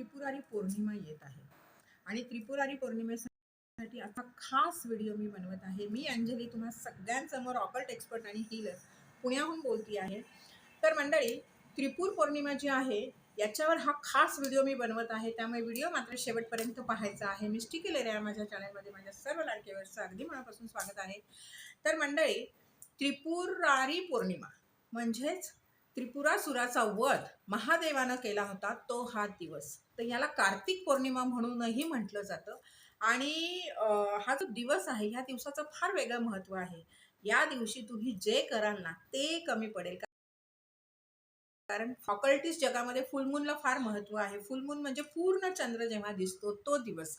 त्रिपुरारी पौर्णिमा येत आहे. आणि त्रिपुरारी पौर्णिमेसाठी आता खास व्हिडिओ मी बनवत आहे. मी अंजली तुम्हा सगळ्यांसमोर ऑकल्ट एक्सपर्ट आणि हिलर पुण्याहून बोलती आहे. तर मंडळी त्रिपूर पौर्णिमा जी आहे याच्यावर हा खास व्हिडिओ मी बनवत आहे. त्यामुळे व्हिडिओ मात्र शेवटपर्यंत पाहायचा आहे. मिस्टी केलेल्या आहे माझ्या चॅनलमध्ये माझ्या सर्व लाडकेवरचं अगदी मनापासून स्वागत आहे. तर मंडळी त्रिपुरारी पौर्णिमा म्हणजेच त्रिपुरासुराचा वध महादेवानं केला होता तो हा दिवस. तर याला कार्तिक पौर्णिमा म्हणूनही म्हटलं जातं. आणि हा जो दिवस आहे ह्या दिवसाचं फार वेगळं महत्त्व आहे. या दिवशी तुम्ही जे कराल ना ते कमी पडेल. कारण फॉकल्टीज जगामध्ये फुलमूनला फार महत्त्व आहे. फुलमून म्हणजे पूर्ण चंद्र जेव्हा दिसतो तो दिवस.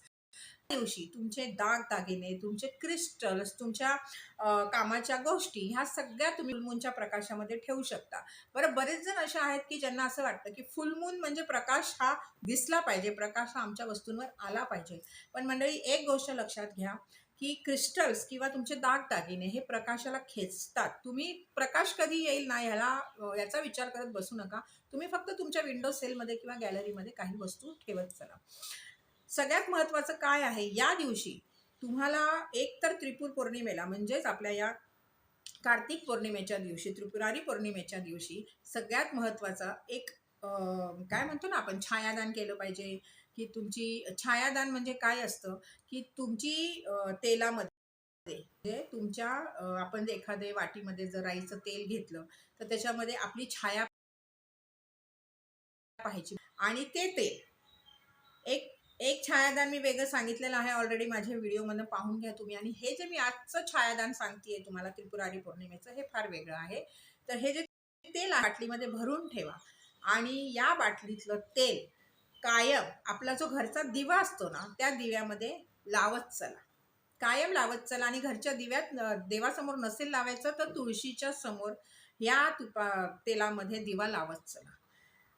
दिवशी तुमचे दाग दागिने तुमचे क्रिस्टल्स तुमच्या कामाच्या गोष्टी ह्या सगळ्या तुम्ही फुलमूनच्या प्रकाशामध्ये ठेवू शकता. बरं बरेच जण असे आहेत की ज्यांना असं वाटतं की फुलमून म्हणजे प्रकाश हा दिसला पाहिजे प्रकाश हा आमच्या वस्तूंवर आला पाहिजे. पण मंडळी एक गोष्ट लक्षात घ्या की क्रिस्टल्स किंवा तुमचे दाग दागिने हे प्रकाशाला खेचतात. तुम्ही प्रकाश कधी येईल ना ह्याला याचा विचार करत बसू नका. तुम्ही फक्त तुमच्या विंडो सेलमध्ये किंवा गॅलरीमध्ये काही वस्तू ठेवत चला. सगळ्यात महत्त्वाचं काय आहे? या दिवशी तुम्हाला एक तर त्रिपूर पौर्णिमेला म्हणजेच आपल्या या कार्तिक पौर्णिमेच्या दिवशी त्रिपुरारी पौर्णिमेच्या दिवशी सगळ्यात महत्त्वाचा एक काय म्हणतो ना आपण छायादान केलं पाहिजे. की तुमची छायादान म्हणजे काय असतं? की तुमची तेलामध्ये म्हणजे तुमच्या आपण जर एखादे वाटीमध्ये जर राईचं तेल घेतलं तर त्याच्यामध्ये आपली छाया पाहिजे आणि ते तेल एक एक छायादान मी वेगळं सांगितलेलं आहे ऑलरेडी माझ्या व्हिडिओमधनं पाहून घ्या तुम्ही. आणि हे जे मी आजचं छायादान सांगतेय तुम्हाला त्रिपुरारी पौर्णिमेचं हे फार वेगळं आहे. तर हे जे तेल बाटलीमध्ये भरून ठेवा. आणि या बाटलीतलं तेल कायम आपला जो घरचा दिवा असतो ना त्या दिव्यामध्ये लावत चला. कायम लावत चला आणि घरच्या दिव्यात देवासमोर नसेल लावायचं तर तुळशीच्या समोर या तुपा तेलामध्ये दिवा लावत चला.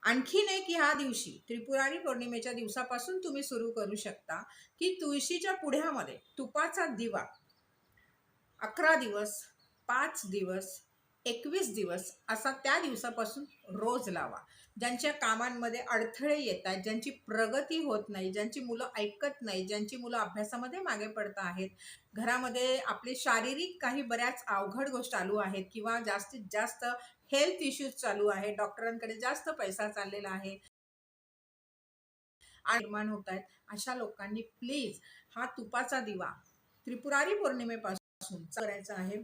आणखीन एक ह्या दिवशी त्रिपुरारी पौर्णिमेच्या दिवसापासून तुम्ही सुरू करू शकता की तुळशीच्या पुढ्यामध्ये तुपाचा दिवा. अकरा दिवस पाच दिवस एकवीस दिवस असा त्या दिवसापासून रोज लावा. ज्यांच्या कामांमध्ये अडथळे येतात ज्यांची प्रगती होत नाही ज्यांची मुलं ऐकत नाही ज्यांची मुलं अभ्यासामध्ये मागे पडत आहेत घरामध्ये आपले शारीरिक काही बऱ्याच अवघड गोष्ट चालू आहेत किंवा जास्तीत जास्त हेल्थ इश्यूज चालू आहे डॉक्टरांकडे जास्त पैसा चाललेला आहे निर्माण होत आहेत अशा लोकांनी प्लीज हा तुपाचा दिवा त्रिपुरारी पौर्णिमेपासून करायचा आहे.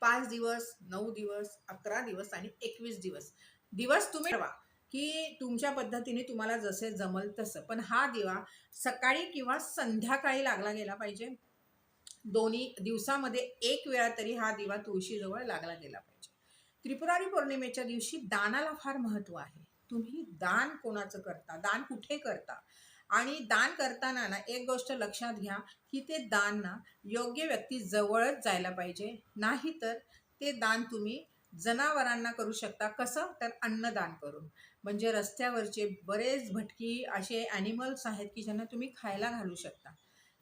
पाच दिवस नऊ दिवस अकरा दिवस आणि एकवीस दिवस. दिवस तुम्ही ठरवा की तुमच्या पद्धतीने तुम्हाला जसे जमल तसं. पण हा दिवा सकाळी किंवा संध्याकाळी लागला गेला पाहिजे. दोन्ही दिवसामध्ये एक वेळा तरी हा दिवा तुळशीजवळ लागला गेला पाहिजे. त्रिपुरारी पौर्णिमेच्या दिवशी दानाला फार महत्त्व आहे. तुम्ही दान कोणाचं करता? दान कुठे करता? आणि दान करताना ना एक गोष्ट लक्षात घ्या की ते दान ना योग्य व्यक्ती जवळच जायला पाहिजे. नाही तर ते दान तुम्ही जनावरांना करू शकता. कसं? तर अन्नदान करून. म्हणजे रस्त्यावरचे बरेच भटकी असे ॲनिमल्स आहेत की ज्यांना तुम्ही खायला घालू शकता.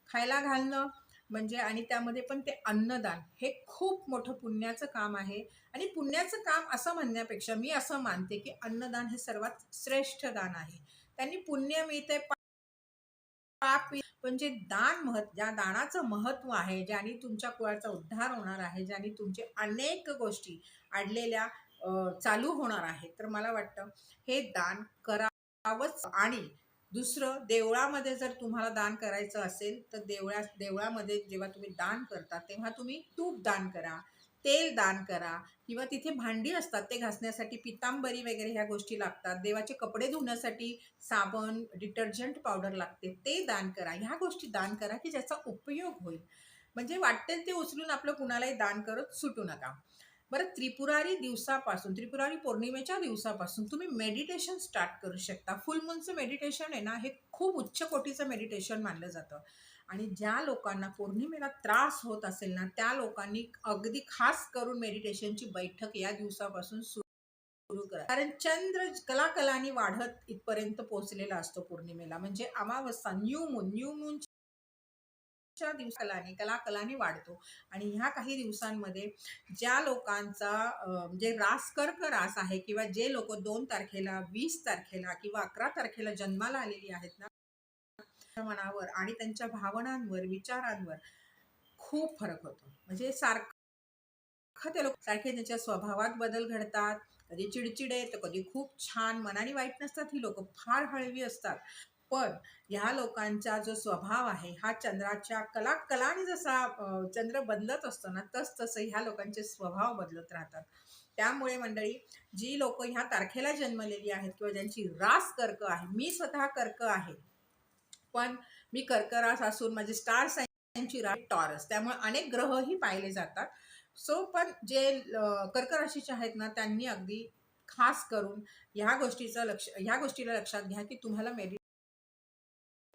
खायला घालणं म्हणजे आणि त्यामध्ये पण ते अन्नदान हे खूप मोठं पुण्याचं काम आहे. आणि पुण्याचं काम असं म्हणण्यापेक्षा मी असं मानते की अन्नदान हे सर्वात श्रेष्ठ दान आहे. त्यांनी पुण्य मिळते पाप पण जे दान महत् ज्या दानाचं महत्त्व आहे ज्याने तुमच्या कुळाचा उद्धार होणार आहे ज्याने तुमचे अनेक गोष्टी अडलेल्या चालू होणार आहेत तर मला वाटतं हे दान करावंच आणि दुसरं देवळामध्ये जर तुम्हाला दान करायचं असेल तर देवळा देवळामध्ये जेव्हा तुम्ही दान करता तेव्हा तुम्ही तूप दान करा. तेल दान करा किंवा तिथे भांडी असतात ते घासण्यासाठी पितांबरी वगैरे ह्या गोष्टी लागतात. देवाचे कपडे धुण्यासाठी साबण डिटर्जंट पावडर लागते ते दान करा. ह्या गोष्टी दान करा की ज्याचा उपयोग होईल. म्हणजे वाटेल ते उचलून आपलं कुणालाही दान करत सुटू नका. बरं त्रिपुरारी दिवसापासून त्रिपुरारी पौर्णिमेच्या दिवसापासून तुम्ही मेडिटेशन स्टार्ट करू शकता. फुल मूनचं मेडिटेशन आहे ना हे खूप उच्च कोटीचं मेडिटेशन मानलं जातं. आणि ज्या लोकांना पौर्णिमेला त्रास होत असेल ना त्या लोकांनी अगदी खास करून मेडिटेशनची बैठक या दिवसापासून सुरू करा. कारण चंद्र कलाकलानी वाढत इथपर्यंत पोहोचलेला असतो पौर्णिमेला. म्हणजे अमावस्या न्यू मून न्यू मून च्या दिवसालाने कला वाढतो. आणि ह्या काही दिवसांमध्ये ज्या लोकांचा म्हणजे रास कर्क रास आहे किंवा जे लोक दोन तारखेला वीस तारखेला किंवा अकरा तारखेला जन्माला आलेली आहेत ना मनावर आणि त्यांच्या भावनांवर विचारांवर खूप फरक होतो. म्हणजे सारखं ते लोक सारखे त्यांच्या स्वभावात बदल घडतात. कधी चिडचिडे तर कधी खूप छान मनाने वाईट नसतात ही लोक फार हळवी असतात. पण ह्या लोकांचा जो स्वभाव आहे हा चंद्राच्या कला कलाने जसा चंद्र बदलत असतो ना तस तसं ह्या लोकांचे स्वभाव बदलत राहतात. त्यामुळे मंडळी जी लोक ह्या तारखेला जन्मलेली आहेत किंवा ज्यांची रास कर्क आहे मी स्वतः कर्क आहे पण मी कर्करास असून माझे स्टार सायन्सची रास टॉरस त्यामुळे अनेक ग्रहही पाहिले जातात. सो पण जे कर्कराशीचे आहेत ना त्यांनी अगदी खास करून ह्या गोष्टीचं लक्ष ह्या गोष्टीला लक्षात घ्या की तुम्हाला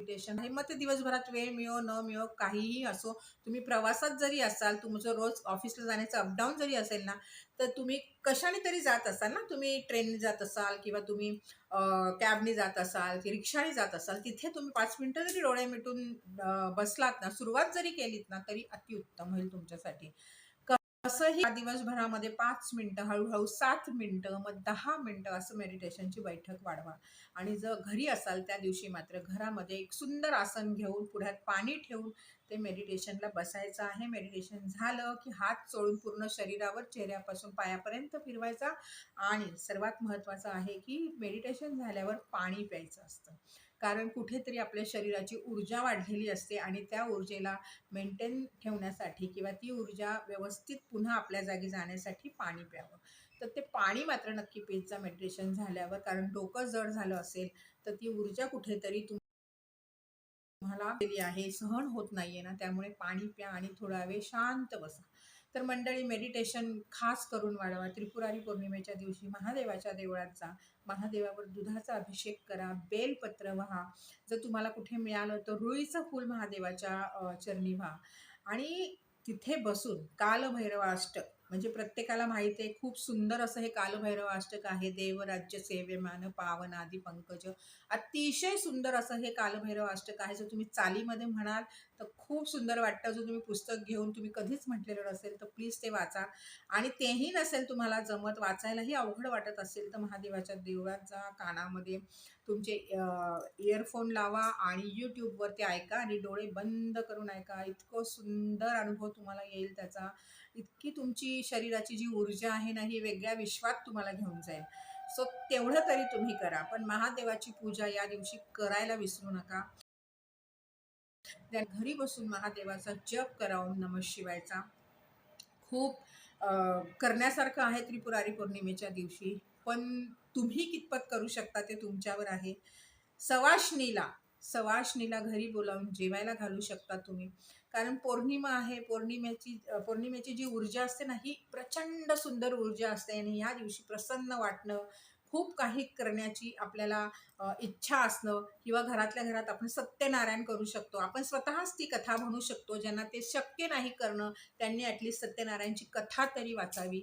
मेडिटेशन आहे. मग ते दिवसभरात वेळ मिळो न मिळो काहीही असो तुम्ही प्रवासात जरी असाल तुमचं रोज ऑफिसला जाण्याचं अपडाऊन जरी असेल ना तर तुम्ही कशाने तरी जात असाल ना तुम्ही ट्रेनने जात असाल किंवा तुम्ही कॅबने जात असाल की रिक्षाने जात असाल तिथे तुम्ही पाच मिनटं जरी डोळे मिटून बसलात ना सुरुवात जरी केलीत ना तरी अतिउत्तम होईल तुमच्यासाठी. असंही दिवसभरामध्ये पाच मिनटं हळूहळू सात मिनटं मग दहा मिनटं असं मेडिटेशनची बैठक वाढवा. आणि जर घरी असाल त्या दिवशी मात्र घरामध्ये एक सुंदर आसन घेऊन पुढ्यात पाणी ठेवून ते मेडिटेशनला बसायचं आहे. मेडिटेशन झालं की हात चोळून पूर्ण शरीरावर चेहऱ्यापासून पायापर्यंत फिरवायचा. आणि सर्वात महत्त्वाचं आहे की मेडिटेशन झाल्यावर पाणी प्यायचं असतं. कारण कुठेतरी आपल्या शरीराची ऊर्जा वाढलेली असते आणि त्या ऊर्जेला मेंटेन ठेवण्यासाठी किंवा ती ऊर्जा व्यवस्थित पुन्हा आपल्या जागी जाण्यासाठी पाणी प्यावं. तर ते पाणी मात्र नक्की पीत मेडिटेशन झाल्यावर कारण डोकं जड झालं असेल तर ती ऊर्जा कुठेतरी तुम तुम्हाला आहे सहन होत नाहीये ना त्यामुळे पाणी प्या आणि थोडा वेळ शांत बसा. तर मंडळी मेडिटेशन खास करून वाढवा. त्रिपुरारी पौर्णिमेच्या दिवशी महादेवाच्या देवळात जा. महादेवावर दुधाचा अभिषेक करा. बेलपत्र व्हा. जर तुम्हाला कुठे मिळालं तर रुईचं फूल महादेवाच्या चरणी व्हा. आणि तिथे बसून कालभैरवाष्टक म्हणजे प्रत्येकाला माहिती आहे खूप सुंदर असं हे कालभैरवाष्टक आहे देव राज्य सेवेमान पावन आदी पंकज. अतिशय सुंदर असं हे कालभैरव अष्टक आहे. जर तुम्ही चालीमध्ये म्हणाल तर खूप सुंदर वाटतं. जर तुम्ही पुस्तक घेऊन तुम्ही कधीच म्हटलेलं नसेल तर प्लीज ते वाचा. आणि तेही नसेल तुम्हाला जमत वाचायलाही अवघड वाटत असेल तर महादेवाच्या देवळात जा कानामध्ये तुमचे इयरफोन लावा आणि यूट्यूबवर ते ऐका आणि डोळे बंद करून ऐका. इतकं सुंदर अनुभव तुम्हाला येईल त्याचा. इतकी तुमची शरीराची जी ऊर्जा आहे ना ही वेगळ्या विश्वात तुम्हाला घेऊन जाईल. सो तेवढं तरी तुम्ही करा. पण महादेवाची पूजा या दिवशी करायला विसरू नका. त्या घरी बसून महादेवाचा जप करावं नम शिवायचा. खूप करण्यासारखं आहे त्रिपुरारी पौर्णिमेच्या दिवशी. पण तुम्ही कितपत करू शकता ते तुमच्यावर आहे. सवाष्णीला सवाष्णीला घरी बोलावून जेवायला घालू शकता तुम्ही. कारण पौर्णिमा आहे पौर्णिमेची पौर्णिमेची जी ऊर्जा असते ना ही प्रचंड सुंदर ऊर्जा असते आणि ह्या दिवशी प्रसन्न वाटणं खूप काही करण्याची आपल्याला इच्छा असणं किंवा घरातल्या घरात आपण सत्यनारायण करू शकतो. आपण स्वतःच ती कथा म्हणू शकतो ज्यांना ते शक्य नाही करणं त्यांनी ॲटलिस्ट सत्यनारायणची कथा तरी वाचावी.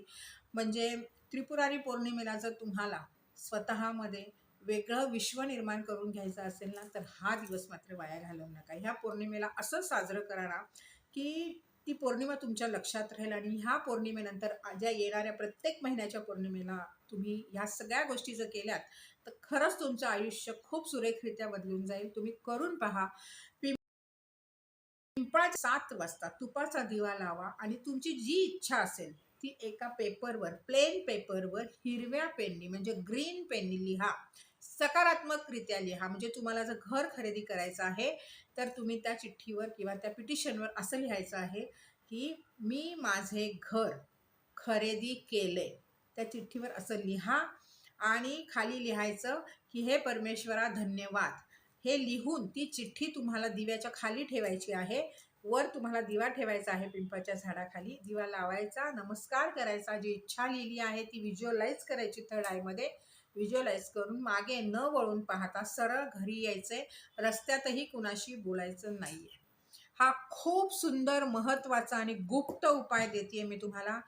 म्हणजे त्रिपुरारी पौर्णिमेला जर तुम्हाला स्वतःमध्ये वेगळं विश्व निर्माण करून घ्यायचं असेल ना तर हा दिवस मात्र वाया घालवू नका. ह्या पौर्णिमेला असं साजरं करा ना की ती पौर्णिमा तुमच्या लक्षात राहील आणि ह्या पौर्णिमेनंतर ज्या येणाऱ्या प्रत्येक महिन्याच्या पौर्णिमेला तुम्ही ह्या सगळ्या गोष्टी जर केल्यात तर खरंच तुमचं आयुष्य खूप सुरेखरित्या बदलून जाईल. तुम्ही करून पहा. पिंपळाच्या सात वाजता तुपाचा दिवा लावा आणि तुमची जी इच्छा असेल ती एका पेपरवर प्लेन पेपरवर हिरव्या पेननी म्हणजे ग्रीन पेननी लिहा. सकारात्मकरित्या लिहा. म्हणजे तुम्हाला जर घर खरेदी करायचं आहे तर तुम्ही त्या चिठ्ठीवर किंवा त्या पिटिशनवर असं लिहायचं आहे की मी माझे घर खरेदी केले. त्या चिठ्ठीवर असं लिहा. आणि खाली लिहायचं की हे परमेश्वरा धन्यवाद. हे लिहून ती चिठ्ठी तुम्हाला दिव्याच्या खाली ठेवायची आहे. वर तुम्हाला दिवा ठेवायचा आहे पिंपळाच्या झाडाखाली. दिवा लावायचा नमस्कार करायचा जी इच्छा लिहिली आहे ती व्हिज्युअलाइज करायची थर्ड आयमध्ये व्हिज्युअलाइज करून मागे न वळून पाहता सरळ घरी यायचे. रस्त्यातही कुणाशी बोलायचं नाहीये. हा खूप सुंदर महत्त्वाचा आणि गुप्त उपाय देते मी तुम्हाला.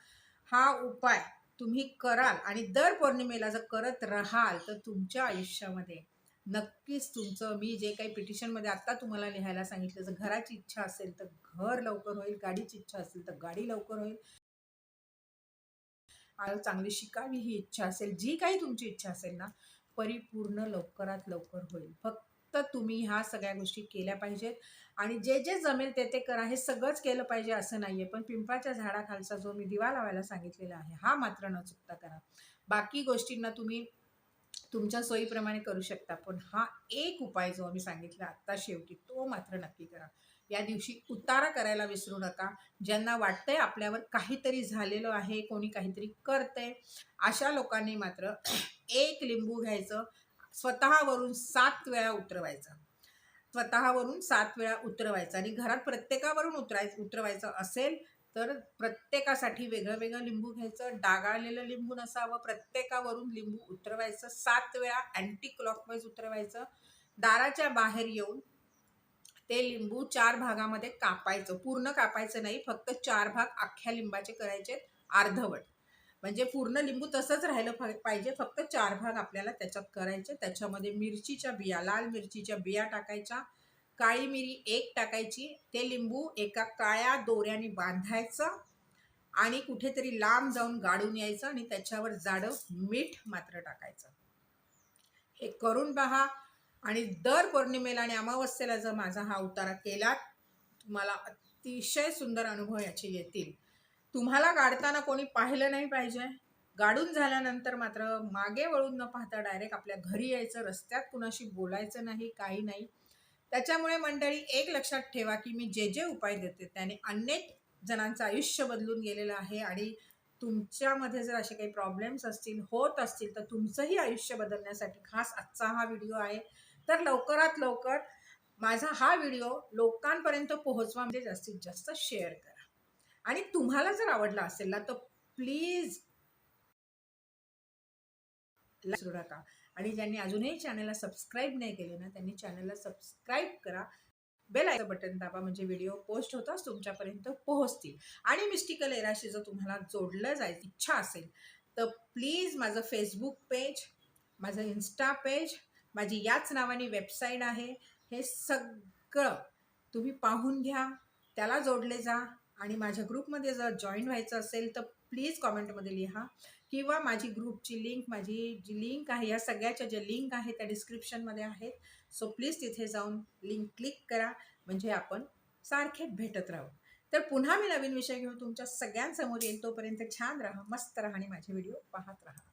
हा उपाय तुम्ही कराल आणि दर पौर्णिमेला जर करत राहाल तर तुमच्या आयुष्यामध्ये नक्कीच तुमचं मी जे काही पिटिशनमध्ये आत्ता तुम्हाला लिहायला सांगितलं जर घराची इच्छा असेल तर घर लवकर होईल गाडीची इच्छा असेल तर गाडी लवकर होईल. चांगली शिकावी ही इच्छा असेल जी काही तुमची इच्छा असेल ना परिपूर्ण लवकरात लवकर होईल. फक्त तुम्ही ह्या सगळ्या गोष्टी केल्या पाहिजेत आणि जे जे जमेल ते ते करा. हे सगळंच केलं पाहिजे असं नाही आहे पण पिंपाच्या झाडाखालचा जो मी दिवा लावायला सांगितलेला आहे हा मात्र न चुकता करा. बाकी गोष्टींना तुम्ही तुमच्या सोयीप्रमाणे करू शकता. पण हा एक उपाय जो मी सांगितला आत्ता शेवटी तो मात्र नक्की करा. या दिवशी उतारा करायला विसरू नका. ज्यांना वाटतंय आपल्यावर काहीतरी झालेलं आहे कोणी काहीतरी करतंय अशा लोकांनी मात्र एक लिंबू घ्यायचं. स्वतःवरून सात वेळा उतरवायचं. स्वतःवरून सात वेळा उतरवायचं. आणि घरात प्रत्येकावरून उतरायचं उतरवायचं असेल तर प्रत्येकासाठी वेगळं वेगळं लिंबू घ्यायचं. डागाळलेलं लिंबू नसावं. प्रत्येकावरून लिंबू उतरवायचं. सात वेळा अँटी क्लॉकवाईज उतरवायचं. दाराच्या बाहेर येऊन ते लिंबू चार भागामध्ये कापायचं. पूर्ण कापायचं नाही फक्त चार भाग अख्ख्या लिंबाचे करायचे अर्धवट. म्हणजे पूर्ण लिंबू तसंच राहिलं पाहिजे. फक्त चार भाग आपल्याला त्याच्यात करायचे. त्याच्यामध्ये मिरचीच्या बिया लाल मिरचीच्या बिया टाकायच्या. काळी मिरी एक टाकायची ते लिंबू एका काळ्या दोऱ्याने बांधायचं आणि कुठेतरी लांब जाऊन गाडून यायचं आणि त्याच्यावर जाडं मीठ मात्र टाकायचं. हे करून पहा आणि दर पौर्णिमेला आणि अमावस्येला जर माझा हा उतारा केला तुम्हाला अतिशय सुंदर अनुभव याचे येतील. तुम्हाला गाडताना कोणी पाहिलं नाही पाहिजे. गाडून झाल्यानंतर मात्र मागे वळून न पाहता डायरेक्ट आपल्या घरी यायचं रस्त्यात कुणाशी बोलायचं नाही काही नाही. त्याच्यामुळे मंडळी एक लक्षात ठेवा की मी जे जे उपाय देते त्याने अनेक जणांचं आयुष्य बदलून गेलेलं आहे आणि तुमच्यामध्ये जर असे काही प्रॉब्लेम्स असतील होत असतील तर तुमचंही आयुष्य बदलण्यासाठी खास आजचा हा व्हिडिओ आहे. तर लवकरात लवकर माझा हा व्हिडिओ लोकांपर्यंत पोहोचवा म्हणजे जास्तीत जास्त शेअर करा. आणि तुम्हाला जर आवडला असेल ना तर प्लीज विसरू नका आणि ज्यांनी अजूनही चॅनलला सबस्क्राईब नाही केले ना त्यांनी चॅनलला सबस्क्राईब करा. बेल आयचं बटन दाबा म्हणजे व्हिडिओ पोस्ट होताच तुमच्यापर्यंत पोहोचतील. आणि मिस्टिकल एराशी जर तुम्हाला जोडलं जायची इच्छा असेल तर प्लीज माझं फेसबुक पेज माझं इन्स्टा पेज माझी याच नावाने वेबसाईट आहे. हे सगळं तुम्ही पाहून घ्या त्याला जोडले जा. आणि माझ्या ग्रुपमध्ये जर जॉईन व्हायचं असेल तर प्लीज कॉमेंटमध्ये लिहा. किंवा माझी ग्रुपची लिंक माझी जी लिंक आहे या सगळ्याच्या ज्या लिंक आहे त्या डिस्क्रिप्शनमध्ये आहेत. सो प्लीज तिथे जाऊन लिंक क्लिक करा. म्हणजे आपण सारखे भेटत राहू. तर पुन्हा मी नवीन विषय घेऊन तुमच्या सगळ्यांसमोर येईल तोपर्यंत छान राहा मस्त राहा आणि माझे व्हिडिओ पाहत राहा.